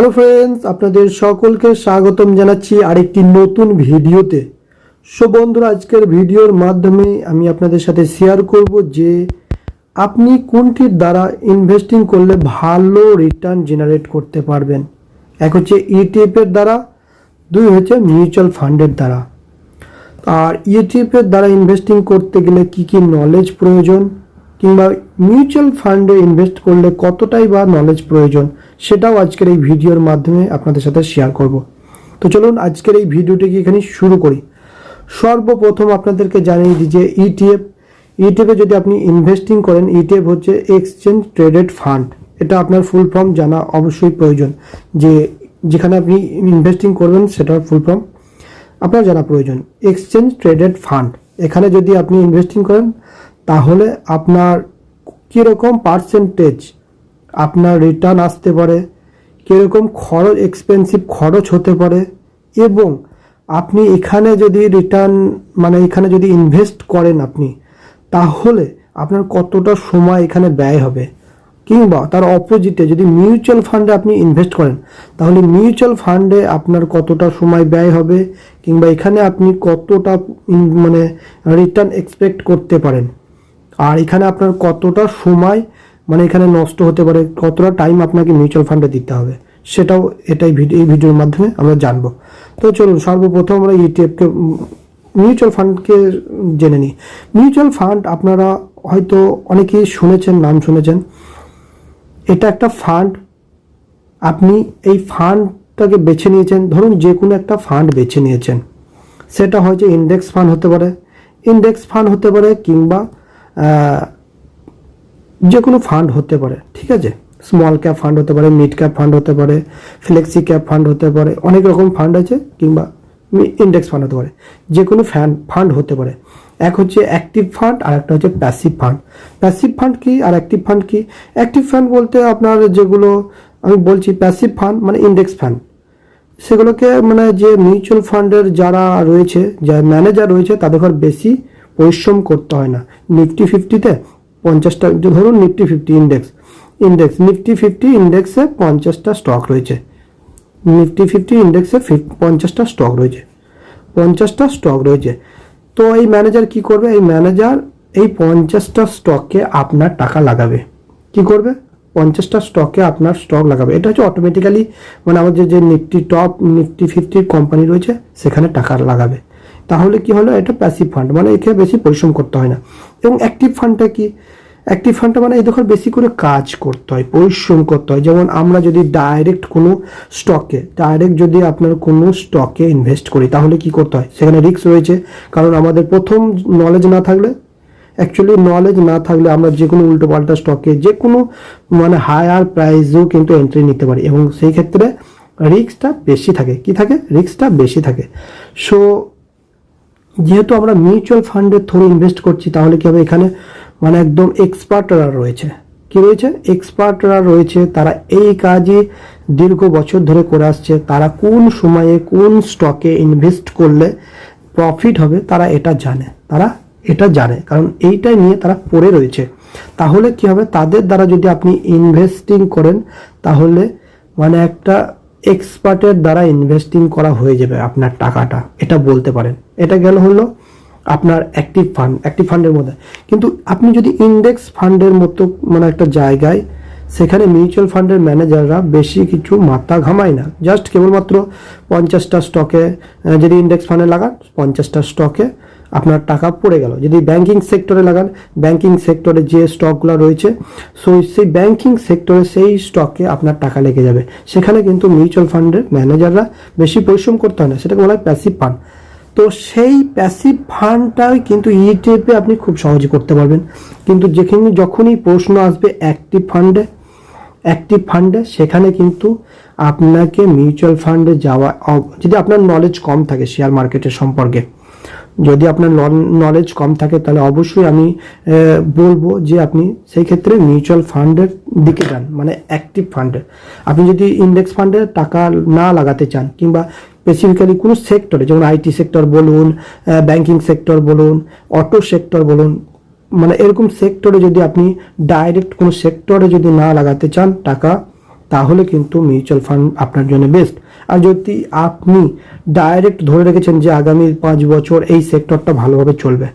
Hello friends আপনাদের সকলকে স্বাগতম জানাচ্ছি আরেকটি নতুন ভিডিওতে। সো বন্ধুরা, আজকের ভিডিওর মাধ্যমে আমি আপনাদের সাথে শেয়ার করব যে আপনি কোনটির দ্বারা ইনভেস্টিং করলে ভালো রিটার্ন জেনারেট করতে পারবেন। এক হচ্ছে ইটিএফের দ্বারা, দুই হচ্ছে মিউচুয়াল ফান্ডের দ্বারা। আর ইটিএফের দ্বারা ইনভেস্টিং করতে গেলে কি কি নলেজ প্রয়োজন? কিংবা মিউচুয়াল ফান্ডে ইনভেস্ট করলে কতটাই বা নলেজ প্রয়োজন, সেটাও আজকের এই ভিডিওর মাধ্যমে আপনাদের সাথে শেয়ার করব। তো চলুন আজকের এই ভিডিওটিকে এখানে শুরু করি। সর্বপ্রথম আপনাদেরকে জানিয়ে দিই যে E ইটিএফ ইটিএফে যদি আপনি ইনভেস্টিং করেন ইটিএফ হচ্ছে এক্সচেঞ্জ ট্রেডেড ফান্ড এটা আপনার ফুল ফর্ম জানা অবশ্যই প্রয়োজন। যে যেখানে আপনি ইনভেস্টিং করবেন, সেটার ফুল ফর্ম আপনার জানা প্রয়োজন। এক্সচেঞ্জ ট্রেডেড ফান্ড এখানে যদি আপনি ইনভেস্টিং করেন তাহলে আপনার কীরকম পার্সেন্টেজ আপনার রিটার্ন আসতে পারে, কীরকম খরচ এক্সপেন্সিভ খরচ হতে পারে এবং আপনি এখানে যদি রিটার্ন মানে এখানে যদি ইনভেস্ট করেন আপনি, তাহলে আপনার কতটা সময় এখানে ব্যয় হবে? কিংবা তার অপোজিটে যদি মিউচুয়াল ফান্ডে আপনি ইনভেস্ট করেন, তাহলে মিউচুয়াল ফান্ডে আপনার কতটা সময় ব্যয় হবে? কিংবা এখানে আপনি কতটা মানে রিটার্ন এক্সপেক্ট করতে পারেন? আর এখানে আপনার কতটা সময় মানে এখানে নষ্ট হতে পারে, কতটা টাইম আপনাকে মিউচুয়াল ফান্ডে দিতে হবে, সেটাও এটাই ভিডিও এই ভিডিওর মাধ্যমে আমরা জানব। তো চলুন, সর্বপ্রথম আমরা ইটিএফকে মিউচুয়াল ফান্ডকে জেনে নিই। মিউচুয়াল ফান্ড আপনারা হয়তো অনেকেই শুনেছেন, নাম শুনেছেন। এটা একটা ফান্ড আপনি এই ফান্ডটাকে বেছে নিয়েছেন, ধরুন যে কোনো একটা ফান্ড বেছে নিয়েছেন। সেটা হয়তো ইন্ডেক্স ফান্ড হতে পারে। ইন্ডেক্স ফান্ড হতে পারে কিংবা যে কোনো ফান্ড হতে পারে, ঠিক আছে? স্মল ক্যাপ ফান্ড হতে পারে মিড ক্যাপ ফান্ড হতে পারে ফ্লেক্সি ক্যাপ ফান্ড হতে পারে, অনেক রকম ফান্ড আছে, কিংবা ইন্ডেক্স ফান্ড হতে পারে। যে কোনো ফ্যান ফান্ড হতে পারে। এক হচ্ছে অ্যাক্টিভ ফান্ড আর একটা হচ্ছে প্যাসিভ ফান্ড প্যাসিভ ফান্ড কি, আর অ্যাক্টিভ ফান্ড কি? অ্যাক্টিভ ফান্ড বলতে আপনার যেগুলো, আমি বলছি প্যাসিভ ফান্ড মানে ইন্ডেক্স ফান্ড সেগুলোকে মানে যে মিউচুয়াল ফান্ডের যারা রয়েছে, যারা ম্যানেজার রয়েছে, তাদের বেশি পরিশ্রম করতে হয় না। নিফটি ফিফটিতে পঞ্চাশটা ধরুন Nifty fifty index index Nifty fifty ইন্ডেক্সে পঞ্চাশটা স্টক রয়েছে। নিফটি ফিফটি ইন্ডেক্সে পঞ্চাশটা স্টক রয়েছে। পঞ্চাশটা স্টক রয়েছে। তো এই ম্যানেজার কি করবে? এই ম্যানেজার এই পঞ্চাশটা স্টকে আপনার টাকা লাগাবে। কি করবে? পঞ্চাশটা স্টকে আপনার স্টক লাগাবে। এটা হচ্ছে অটোমেটিক্যালি মানে আমাদের যে নিফটি টপ নিফটি ফিফটির কোম্পানি রয়েছে, সেখানে টাকা লাগাবে। তাহলে কি হলো? এটা প্যাসিভ ফান্ড মানে এখানে বেশি পরিশ্রম করতে হয় না। এবং অ্যাক্টিভ ফান্ডটা কি? অ্যাক্টিভ ফান্ডটা মানে এই দেখো, বেশি করে কাজ করতে হয়, পরিশ্রম করতে হয়। যেমন আমরা যদি ডাইরেক্ট কোনো স্টকে ডাইরেক্ট যদি আপনার কোনো স্টকে ইনভেস্ট করি, তাহলে কি করতে হয়? সেখানে রিস্ক রয়েছে। কারণ আমাদের প্রথম নলেজ না থাকলে অ্যাকচুয়ালি নলেজ না থাকলে আমরা যে কোনো উল্টো পাল্টা স্টকে যে কোনো মানে হায়ার প্রাইসেও কিন্তু এন্ট্রি নিতে পারি। এবং সেই ক্ষেত্রে রিস্কটা বেশি থাকে। কি থাকে? রিস্কটা বেশি থাকে। সো যেহেতু আমরা মিউচুয়াল ফান্ডের থ্রু ইনভেস্ট করছি, তাহলে কি হবে? এখানে মানে একদম এক্সপার্টরা রয়েছে। কি রয়েছে? এক্সপার্টরা রয়েছে, তারা এই কাজে দীর্ঘ বছর ধরে করে আসছে। তারা কোন সময়ে কোন স্টকে ইনভেস্ট করলে প্রফিট হবে, তারা এটা জানে। তারা এটা জানে, কারণ এইটাই নিয়ে তারা পড়ে রয়েছে। তাহলে কি হবে? তাদের দ্বারা যদি আপনি ইনভেস্টিং করেন, তাহলে মানে একটা এক্সপার্টের দ্বারা ইনভেস্টিং করা হয়ে যাবে আপনার টাকাটা, এটা বলতে পারেন। এটা গেল হলো আপনার অ্যাক্টিভ ফান্ড অ্যাক্টিভ ফান্ডের মধ্যে। কিন্তু আপনি যদি ইন্ডেক্স ফান্ডের মতো মানে একটা জায়গায়, সেখানে মিউচুয়াল ফান্ডের ম্যানেজাররা বেশি কিছু মাথা ঘামায় না। জাস্ট কেবলমাত্র পঞ্চাশটা স্টকে যদি ইন্ডেক্স ফান্ডে লাগান, পঞ্চাশটা স্টকে আপনার টাকা পড়ে গেল। যদি ব্যাংকিং সেক্টরে লাগান ব্যাংকিং সেক্টরে যে স্টকগুলো রয়েছে সো সেই ব্যাংকিং সেক্টরে সেই স্টকে আপনার টাকা লেগে যাবে। সেখানে কিন্তু মিউচুয়াল ফান্ডের ম্যানেজাররা বেশি পরিশ্রম করতে হয় না। সেটাকে বলা হয় প্যাসিভ ফান্ড তো সেই প্যাসিভ ফান্ডটাই কিন্তু ইটিএফে আপনি খুব সহজে করতে পারবেন। কিন্তু যেখানে যখনই প্রশ্ন আসবে অ্যাক্টিভ ফান্ডে অ্যাক্টিভ ফান্ডে সেখানে কিন্তু আপনাকে মিউচুয়াল ফান্ডে যাওয়া, যদি আপনার নলেজ কম থাকে শেয়ার মার্কেটের সম্পর্কে যদি আপনার নলেজ কম থাকে, তাহলে অবশ্যই আমি বলব যে আপনি সেই ক্ষেত্রে মিউচুয়াল ফান্ডের দিকে যান মানে অ্যাক্টিভ ফান্ডে আপনি যদি ইন্ডেক্স ফান্ডে টাকা না লাগাতে চান, কিংবা স্পেসিফিক্যালি কোনো সেক্টরে যেমন আইটি সেক্টর বলুন ব্যাংকিং সেক্টর বলুন অটো সেক্টর বলুন মানে এরকম সেক্টরে যদি আপনি ডাইরেক্ট কোনো সেক্টরে যদি না লাগাতে চান টাকা, তাহলে কিন্তু মিউচুয়াল ফান্ড আপনার জন্য বেস্ট আর যদি আপনি ডাইরেক্ট ধরে রেখেছেন যে আগামী পাঁচ বছর এই সেক্টরটা ভালোভাবে চলবে,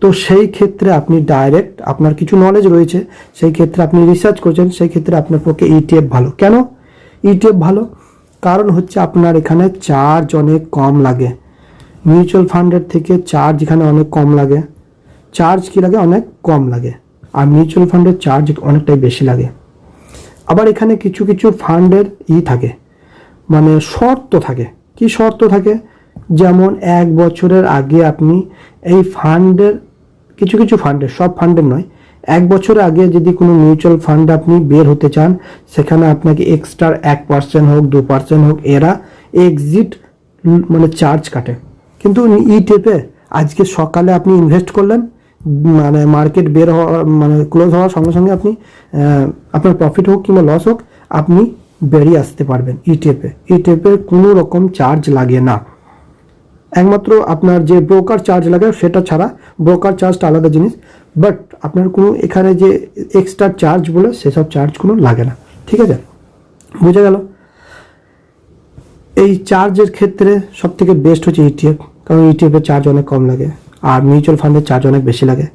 তো সেই ক্ষেত্রে আপনি ডাইরেক্ট আপনার কিছু নলেজ রয়েছে, সেই ক্ষেত্রে আপনি রিসার্চ করছেন, সেই ক্ষেত্রে আপনার পক্ষে ইটিএফ ভালো। কেন? ইটিএফ ভালো? কারণ হচ্ছে আপনার এখানে চার্জ অনেক কম লাগে। মিউচুয়াল ফান্ডের থেকে চার্জ এখানে অনেক কম লাগে। চার্জ কি লাগে? অনেক কম লাগে। আর মিউচুয়াল ফান্ডের চার্জ অনেকটাই বেশি লাগে। আবার এখানে কিছু কিছু ফান্ডের ই থাকে। মানে শর্ত থাকে। কি শর্ত থাকে? যেমন এক বছরের আগে আপনি এই ফান্ডের কিছু কিছু ফান্ডের সব ফান্ডের নয়, এক বছর আগে যদি কোনো মিউচুয়াল ফান্ড আপনি বের হতে চান, সেখানে আপনাকে এক্সট্রা এক পার্সেন্ট হোক, দু পার্সেন্ট হোক, এরা এক্সিট মানে চার্জ কাটে। কিন্তু ই টেপে আজকে সকালে আপনি ইনভেস্ট করলেন মানে মার্কেট বের হওয়া মানে ক্লোজ হওয়ার সঙ্গে সঙ্গে আপনি আপনার প্রফিট হোক কিংবা লস হোক, আপনি বেরিয়ে আসতে পারবেন ইটিএফে ইটিএফের কোনো রকম চার্জ লাগে না। একমাত্র আপনার যে ব্রোকার চার্জ লাগে সেটা ছাড়া ব্রোকার চার্জটা আলাদা জিনিস। বাট আপনার কোনো এখানে যে এক্সট্রা চার্জ বলে সেসব চার্জ কোনো লাগে না। ঠিক আছে? বুঝে গেল? এই চার্জের ক্ষেত্রে সব থেকে বেস্ট হচ্ছে ইটিএফ কারণ ইটিএফের চার্জ অনেক কম লাগে। আর মিউচুয়াল ফান্ডের চার্জ অনেক বেশি লাগে।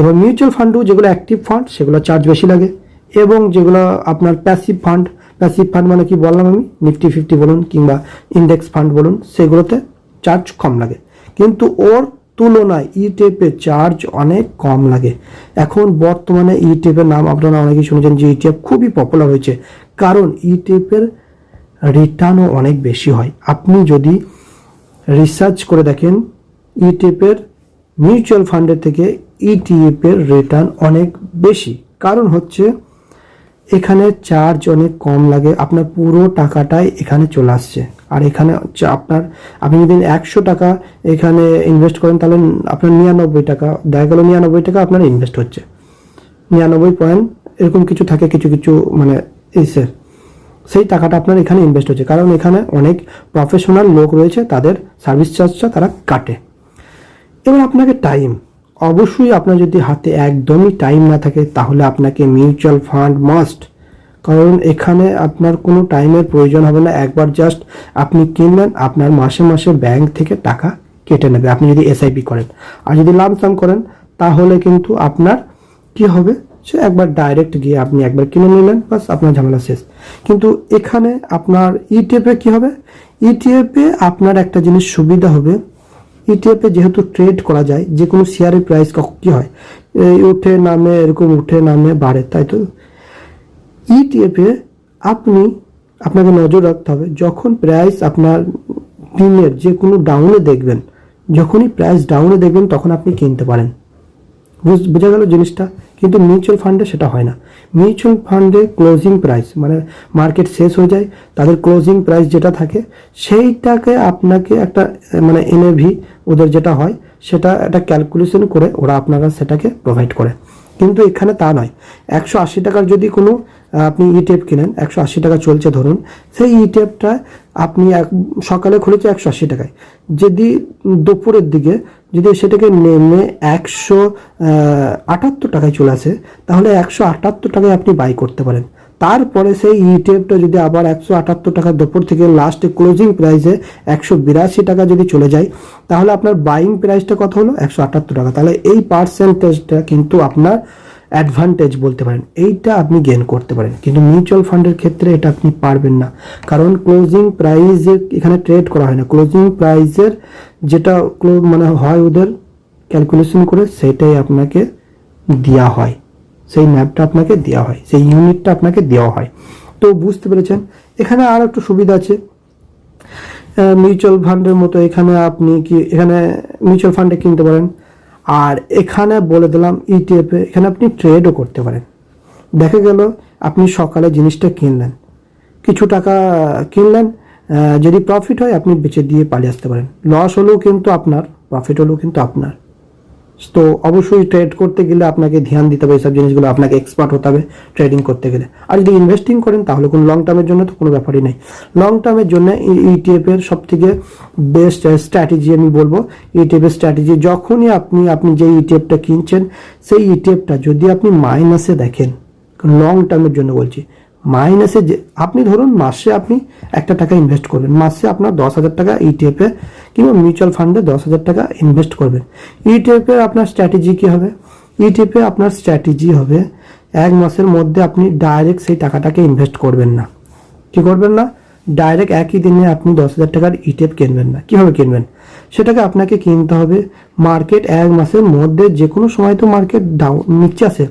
এবং মিউচুয়াল ফান্ডও যেগুলো অ্যাক্টিভ ফান্ড সেগুলো চার্জ বেশি লাগে। এবং যেগুলো আপনার প্যাসিভ ফান্ড প্যাসিভ ফান্ড মানে কি বললাম আমি? নিফটি ফিফটি বলুন কিংবা ইন্ডেক্স ফান্ড বলুন, সেগুলোতে চার্জ কম লাগে। কিন্তু ওর তুলনায় ইটিএফের চার্জ অনেক কম লাগে। এখন বর্তমানে ইটিএফের নাম আপনারা অনেকেই শুনেছেন যে ইটিএফ খুবই পপুলার হয়েছে। কারণ ইটিএফের রিটার্নও অনেক বেশি হয়। আপনি যদি রিসার্চ করে দেখেন ইটিএফের মিউচুয়াল ফান্ডের থেকে ইটিএফের রিটার্ন অনেক বেশি। কারণ হচ্ছে এখানে চার্জ অনেক কম লাগে, আপনার পুরো টাকাটাই এখানে চলে আসছে। আর এখানে আপনার, আপনি যদি একশো টাকা এখানে ইনভেস্ট করেন, তাহলে আপনার নিরানব্বই টাকা, দেখা গেল নিরানব্বই টাকা আপনার ইনভেস্ট হচ্ছে। নিরানব্বই পয়েন্ট এরকম কিছু থাকে, কিছু কিছু মানে এসে সেই টাকাটা আপনার এখানে ইনভেস্ট হচ্ছে। কারণ এখানে অনেক প্রফেশনাল লোক রয়েছে, তাদের সার্ভিস চার্জটা তারা কাটে। এবার আপনাকে টাইম অবশ্যই আপনার যদি হাতে একদমই টাইম না থাকে, তাহলে আপনাকে মিউচুয়াল ফান্ড মাস্ট কারণ এখানে আপনার কোনো টাইমের প্রয়োজন হবে না। একবার জাস্ট আপনি কিনলেন, আপনার মাসে মাসে ব্যাংক থেকে টাকা কেটে নেবে। আপনি যদি এসআইপি করেন। আর যদি লামসাম করেন, তাহলে কিন্তু আপনার কি হবে? সে একবার ডাইরেক্ট গিয়ে আপনি একবার কিনে নিলেন বাস আপনার ঝামেলা শেষ। কিন্তু এখানে আপনার ইটিএফে কি হবে? ইটিএফে আপনার একটা জিনিস সুবিধা হবে ইটিএফে যেহেতু ট্রেড করা যায় যে কোনো শেয়ারের প্রাইস কি হয়? এই উঠে নামে, এরকম উঠে নামে বাড়ে, তাই তো? ইটিএফে আপনি, আপনাকে নজর রাখতে হবে, যখন প্রাইস আপনার দিনের যে কোনো ডাউনে দেখবেন, যখনই প্রাইস ডাউনে দেখবেন, তখন আপনি কিনতে পারেন। বুঝ- বোঝা গেল জিনিসটা? কিন্তু মিউচুয়াল ফান্ডে সেটা হয় না। মিউচুয়াল ফান্ডে ক্লোজিং প্রাইস মানে মার্কেট শেষ হয়ে যায়, তাদের ক্লোজিং প্রাইস যেটা থাকে, সেইটাকে আপনাকে একটা মানে এনএভি ওদের যেটা হয়, সেটা একটা ক্যালকুলেশন করে ওরা আপনারা সেটাকে প্রোভাইড করে। কিন্তু এখানে তা নয়। একশো আশি টাকার যদি কোনো আপনি ইটেপ কিনেন, একশো আশি টাকা চলছে ধরুন, সেই ইটেপটা আপনি এক, সকালে খুলেছে একশো আশি টাকায়। যদি দুপুরের দিকে যদি সেটাকে নেমে একশো আটাত্তর টাকায় চলে আসে, তাহলে একশো আটাত্তর টাকায় আপনি বাই করতে পারেন। তারপরে সেই ইটেপটা যদি আবার একশো আটাত্তর টাকা দুপুর থেকে লাস্টে ক্লোজিং প্রাইসে একশো বিরাশি টাকা যদি চলে যায়, তাহলে আপনার বাইং প্রাইসটা কত হলো? একশো আটাত্তর টাকা। তাহলে এই পার্সেন্টেজটা কিন্তু আপনার অ্যাডভান্টেজ বলতে পারেন। এইটা আপনি গেন করতে পারেন। কিন্তু মিউচুয়াল ফান্ডের ক্ষেত্রে এটা আপনি পারবেন না। কারণ ক্লোজিং প্রাইজে এখানে ট্রেড করা হয় না। ক্লোজিং প্রাইজের যেটা মানে হয় ওদের ক্যালকুলেশন করে সেটাই আপনাকে দেওয়া হয়। সেই ম্যাপটা আপনাকে দেওয়া হয়, সেই ইউনিটটা আপনাকে দেওয়া হয়। তো বুঝতে পেরেছেন? এখানে আর একটু সুবিধা আছে। মিউচুয়াল ফান্ডের মতো এখানে আপনি কি, এখানে মিউচুয়াল ফান্ডে কিনতে পারেন। আর এখানে বলে দিলাম ইটিএফে এখানে আপনি ট্রেডও করতে পারেন। দেখা গেল আপনি সকালে জিনিসটা কিনলেন। কিছু টাকা কিনলেন যদি প্রফিট হয়, আপনি বেচে দিয়ে পালিয়ে আসতে পারেন। লস হলেও কিন্তু আপনার প্রফিট হলেও কিন্তু আপনার। তো অবশ্যই ট্রেড করতে গেলে আপনাকে ধ্যান দিতে হবে, এইসব জিনিসগুলো আপনাকে এক্সপার্ট হতে হবে ট্রেডিং করতে গেলে। আর যদি ইনভেস্টিং করেন, তাহলে কোনো লং টার্মের জন্য তো কোনো ব্যাপারই নেই। লং টার্মের জন্য ইটিএফ এর সব থেকে বেস্ট স্ট্র্যাটেজি আমি বলব ইটিএফ এর স্ট্র্যাটেজি যখনই আপনি আপনি যে ইটিএফটা কিনছেন, সেই ইটিএফটা যদি আপনি মাইনাসে দেখেন লং টার্মের জন্য বলছি মাইনাসে যে আপনি ধরুন মাসে আপনি একটা টাকা ইনভেস্ট করবেন। মাসে আপনার দশ হাজার টাকা ইটিএফে কিংবা মিউচুয়াল ফান্ডে দশ হাজার টাকা ইনভেস্ট করবেন। ইটিএফে আপনার স্ট্র্যাটেজি কী হবে? ইটিএফে আপনার স্ট্র্যাটেজি হবে, এক মাসের মধ্যে আপনি ডাইরেক্ট সেই টাকাটাকে ইনভেস্ট করবেন না। কি করবেন না? ডাইরেক্ট একই দিনে আপনি দশ হাজার টাকার ইটেপ কিনবেন না। কীভাবে কিনবেন? সেটাকে আপনাকে কিনতে হবে। মার্কেট এক মাসের মধ্যে যে কোনো সময় তো মার্কেট ডাউন নিচে আসে।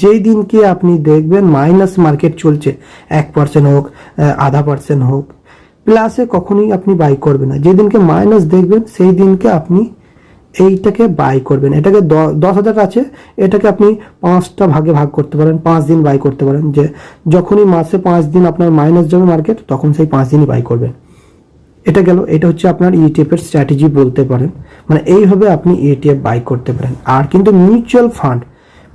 যেই দিনকে আপনি দেখবেন মাইনাস মার্কেট চলছে, এক পার্সেন্ট হোক আধা পার্সেন্ট হোক প্লাসে কখনোই আপনি বাই করবেন না। যেদিনকে মাইনাস দেখবেন, সেই দিনকে আপনি এইটাকে বাই করবেন। এটাকে দশ হাজার আছে, এটাকে আপনি পাঁচটা ভাগে ভাগ করতে পারেন, পাঁচ দিন বাই করতে পারেন। যে যখনই মাসে পাঁচ দিন আপনার মাইনাস যাবে মার্কেট তখন সেই পাঁচ দিনই বাই করবেন। এটা গেল, এটা হচ্ছে আপনার ইটিএফ এর স্ট্র্যাটেজি বলতে পারেন। মানে এইভাবে আপনি ইটিএফ বাই করতে পারেন। আর কিন্তু মিউচুয়াল ফান্ড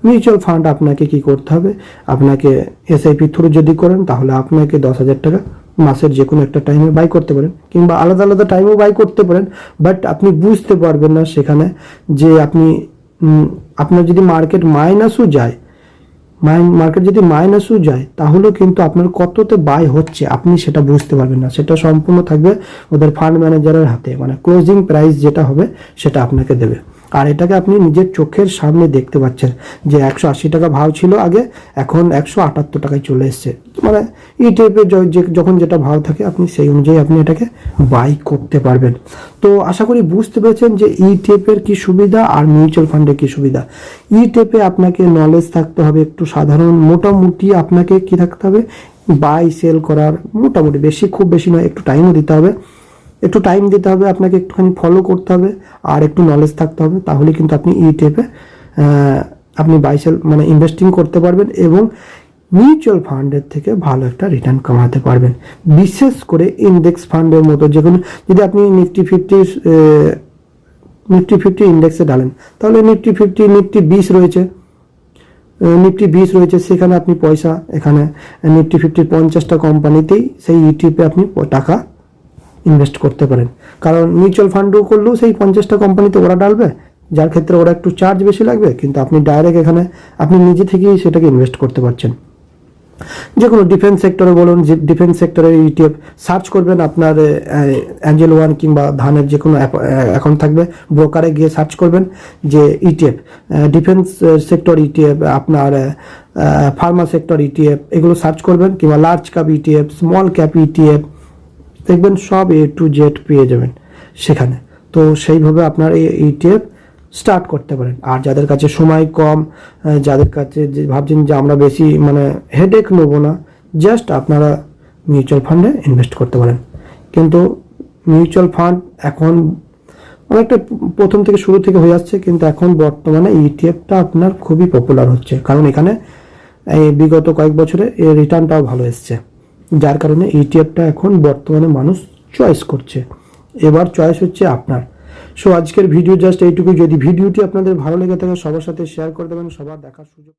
মিউচুয়াল ফান্ড আপনাকে কি করতে হবে? আপনাকে এসআইপি থ্রু যদি করেন, তাহলে আপনাকে দশ হাজার টাকা মাসের যে কোনো একটা টাইমে বাই করতে পারেন, কিংবা আলাদা আলাদা টাইমেও বাই করতে পারেন বাট আপনি বুঝতে পারবেন না সেখানে যে আপনি আপনার যদি মার্কেট মাইনাসও যায় মার্কেট যদি মাইনাসও যায়, তাহলেও কিন্তু আপনার কততে বাই হচ্ছে আপনি সেটা বুঝতে পারবেন না। সেটা সম্পূর্ণ থাকবে ওদের ফান্ড ম্যানেজারের হাতে মানে ক্লোজিং প্রাইস যেটা হবে সেটা আপনাকে দেবে। আর এটাকে আপনি নিজের চোখের সামনে দেখতে পাচ্ছেন যে একশো আশি টাকা ভাও ছিল আগে, এখন একশো আটাত্তর টাকায় চলে এসছে। মানে এই টাইপের যখন যেটা ভাव থাকে, আপনি সেই অনুযায়ী আপনি এটাকে বাই করতে পারবেন। তো আশা করি বুঝতে পেরেছেন যে ই টেপের কি সুবিধা আর মিউচুয়াল ফান্ডের কি সুবিধা। ই টেপে আপনাকে নলেজ থাকতে হবে, একটু সাধারণ, মোটামুটি আপনাকে কি থাকতে হবে? বাই সেল করার মোটামুটি বেশি, খুব বেশি নয়, একটু টাইমও দিতে হবে। একটু টাইম দিতে হবে, আপনাকে একটুখানি ফলো করতে হবে আর একটু নলেজ থাকতে হবে, তাহলে কিন্তু আপনি ই টেপে আপনি বাইসেল মানে ইনভেস্টিং করতে পারবেন এবং মিউচুয়াল ফান্ডের থেকে ভালো একটা রিটার্ন কামাতে পারবেন। বিশেষ করে ইন্ডেক্স ফান্ডের মতো যে কোনো যদি আপনি নিফটি ফিফটি নিফটি ফিফটি ইন্ডেক্সে ডালেন তাহলে নিফটি ফিফটি নিফটি বিশ রয়েছে। নিফটি বিশ রয়েছে, সেখানে আপনি পয়সা, এখানে নিফটি ফিফটির পঞ্চাশটা কোম্পানিতেই সেই ইউটিউবে আপনি টাকা ইনভেস্ট করতে পারেন। কারণ মিউচুয়াল ফান্ডও করলেও সেই পঞ্চাশটা কোম্পানিতে ওরা ডালবে যার ক্ষেত্রে ওরা একটু চার্জ বেশি লাগবে, কিন্তু আপনি ডাইরেক্ট এখানে, আপনি নিজে থেকেই সেটাকে ইনভেস্ট করতে পারছেন। যে কোনো ডিফেন্স সেক্টরে বলুন, যে ডিফেন্স সেক্টরে ইটিএফ সার্চ করবেন, আপনার অ্যাঞ্জেল ওয়ান কিংবা ধানের যে কোনো অ্যাকাউন্ট থাকবে ব্রোকারে গিয়ে সার্চ করবেন যে ইটিএফ ডিফেন্স সেক্টর ইটিএফ আপনার ফার্মা সেক্টর ইটিএফ এগুলো সার্চ করবেন, কিংবা large cap ETF small cap ETF দেখবেন সব এ টু জেড পেয়ে যাবেন সেখানে। তো সেইভাবে আপনার এই ইটিএফ স্টার্ট করতে পারেন। আর যাদের কাছে সময় কম যাদের কাছে যে ভাবছেন যে আমরা বেশি মানে হেডেক নেব না জাস্ট আপনারা মিউচুয়াল ফান্ডে ইনভেস্ট করতে পারেন। কিন্তু মিউচুয়াল ফান্ড এখন অনেকটা প্রথম থেকে শুরু থেকে হয়ে যাচ্ছে কিন্তু এখন বর্তমানে ইটিএফটা আপনার খুবই পপুলার হচ্ছে। কারণ এখানে এই বিগত কয়েক বছরে এর রিটার্নটাও ভালো এসছে। যার কারণে ইটিএফটা এখন বর্তমানে মানুষ চয়েস করছে। এবার চয়েস হচ্ছে আপনার। সো আজকের ভিডিও জাস্ট এইটুকু যদি ভিডিওটি আপনাদের ভালো লেগে থাকে, সবার সাথে শেয়ার করে দেবেন। সবার দেখার সুযোগ